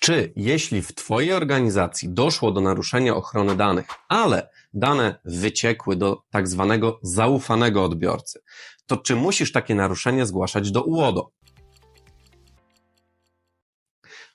Czy jeśli w Twojej organizacji doszło do naruszenia ochrony danych, ale dane wyciekły do tak zwanego zaufanego odbiorcy, to czy musisz takie naruszenie zgłaszać do UODO?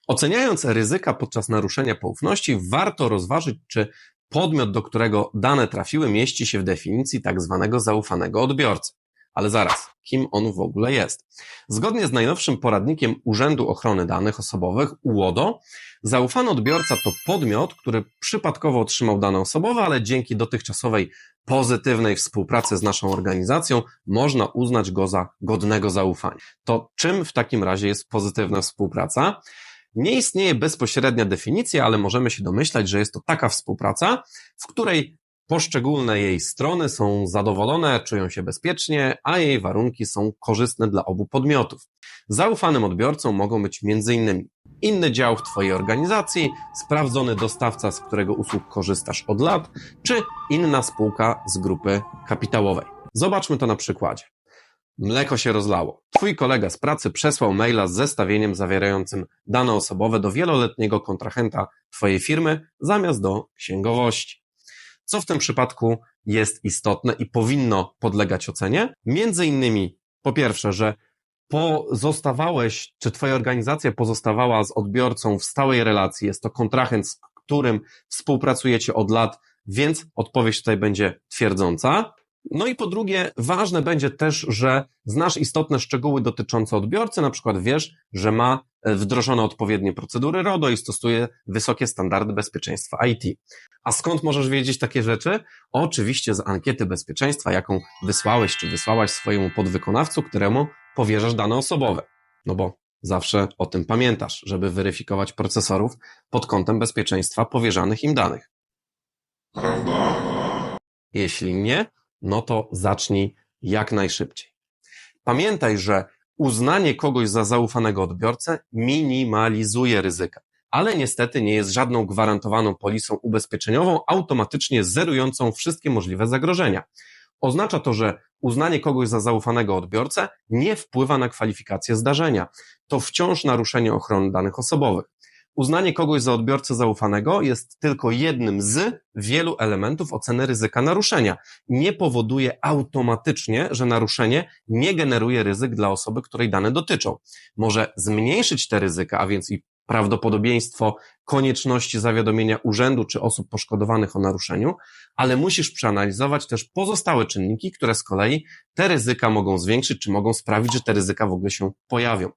Oceniając ryzyka podczas naruszenia poufności, warto rozważyć, czy podmiot, do którego dane trafiły, mieści się w definicji tak zwanego zaufanego odbiorcy. Ale zaraz, kim on w ogóle jest? Zgodnie z najnowszym poradnikiem Urzędu Ochrony Danych Osobowych UODO, zaufany odbiorca to podmiot, który przypadkowo otrzymał dane osobowe, ale dzięki dotychczasowej pozytywnej współpracy z naszą organizacją można uznać go za godnego zaufania. To czym w takim razie jest pozytywna współpraca? Nie istnieje bezpośrednia definicja, ale możemy się domyślać, że jest to taka współpraca, w której poszczególne jej strony są zadowolone, czują się bezpiecznie, a jej warunki są korzystne dla obu podmiotów. Zaufanym odbiorcą mogą być m.in. inny dział w Twojej organizacji, sprawdzony dostawca, z którego usług korzystasz od lat, czy inna spółka z grupy kapitałowej. Zobaczmy to na przykładzie. Mleko się rozlało. Twój kolega z pracy przesłał maila z zestawieniem zawierającym dane osobowe do wieloletniego kontrahenta Twojej firmy zamiast do księgowości. Co w tym przypadku jest istotne i powinno podlegać ocenie? Między innymi, po pierwsze, że pozostawałeś, czy Twoja organizacja pozostawała z odbiorcą w stałej relacji, jest to kontrahent, z którym współpracujecie od lat, więc odpowiedź tutaj będzie twierdząca. No i po drugie, ważne będzie też, że znasz istotne szczegóły dotyczące odbiorcy, na przykład wiesz, że ma wdrożone odpowiednie procedury RODO i stosuje wysokie standardy bezpieczeństwa IT. A skąd możesz wiedzieć takie rzeczy? Oczywiście z ankiety bezpieczeństwa, jaką wysłałeś czy wysłałaś swojemu podwykonawcu, któremu powierzasz dane osobowe. No bo zawsze o tym pamiętasz, żeby weryfikować procesorów pod kątem bezpieczeństwa powierzanych im danych. Jeśli nie, no to zacznij jak najszybciej. Pamiętaj, że uznanie kogoś za zaufanego odbiorcę minimalizuje ryzyka, ale niestety nie jest żadną gwarantowaną polisą ubezpieczeniową automatycznie zerującą wszystkie możliwe zagrożenia. Oznacza to, że uznanie kogoś za zaufanego odbiorcę nie wpływa na kwalifikację zdarzenia. To wciąż naruszenie ochrony danych osobowych. Uznanie kogoś za odbiorcę zaufanego jest tylko jednym z wielu elementów oceny ryzyka naruszenia. Nie powoduje automatycznie, że naruszenie nie generuje ryzyk dla osoby, której dane dotyczą. Może zmniejszyć te ryzyka, a więc i prawdopodobieństwo konieczności zawiadomienia urzędu czy osób poszkodowanych o naruszeniu, ale musisz przeanalizować też pozostałe czynniki, które z kolei te ryzyka mogą zwiększyć, czy mogą sprawić, że te ryzyka w ogóle się pojawią.